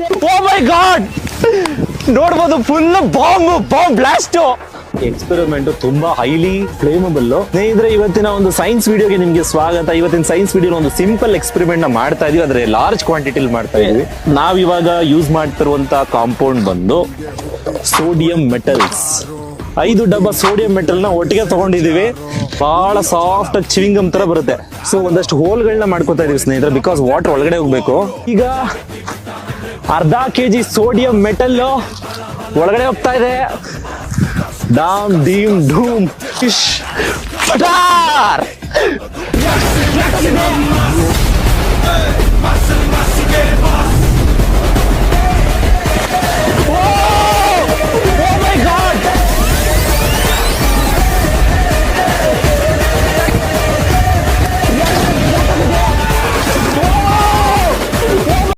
O my god ನೋಡ್ಬೋದು full bomb bomb blast experiment ತುಂಬಾ highly flammable ಸ್ನೇಹಿತರೆ, ಇವತ್ತಿನ ಒಂದು ಸೈನ್ಸ್ ವಿಡಿಯೋಗೆ ನಿಮ್ಗೆ ಸ್ವಾಗತ. ಇವತ್ತಿನ ಸೈನ್ಸ್ ವಿಡಿಯೋ ಒಂದು ಸಿಂಪಲ್ ಎಕ್ಸ್ಪೆರಿಮೆಂಟ್ನ ಮಾಡ್ತಾ ಇದೀವಿ. ಅಂದ್ರೆ ಲಾರ್ಜ್ ಕ್ವಾಂಟಿಟಿ ಮಾಡ್ತಾ ಇದೀವಿ. ನಾವ್ ಇವಾಗ ಯೂಸ್ ಮಾಡ್ತಿರುವಂತ ಕಾಂಪೌಂಡ್ ಬಂದು ಸೋಡಿಯಂ ಮೆಟಲ್ಸ್ ಐದು ಡಬ್ಬ ಸೋಡಿಯಂ ಮೆಟಲ್ನ ಒಟ್ಟಿಗೆ ತಗೊಂಡಿದೀವಿ. ಬಹಳ ಸಾಫ್ಟ್ ಚಿವಿಂಗಮ್ ತರ ಬರುತ್ತೆ. ಸೊ ಒಂದಷ್ಟು ಹೋಲ್ಗಳನ್ನ ಮಾಡ್ಕೋತಾ ಇದೀವಿ ಸ್ನೇಹಿತರೆ ಬಿಕಾಸ್ ವಾಟರ್ ಒಳಗಡೆ ಹೋಗ್ಬೇಕು. ಈಗ ಅರ್ಧ ಕೆ ಜಿ ಸೋಡಿಯಂ ಮೆಟಲ್ ಒಳಗಡೆ ಹೋಗ್ತಾ ಇದೆ. ಡಾಮ್ ಡೀಮ್ ಢೂಮ್ ಫಿಶ್ ಪಟಾರ್!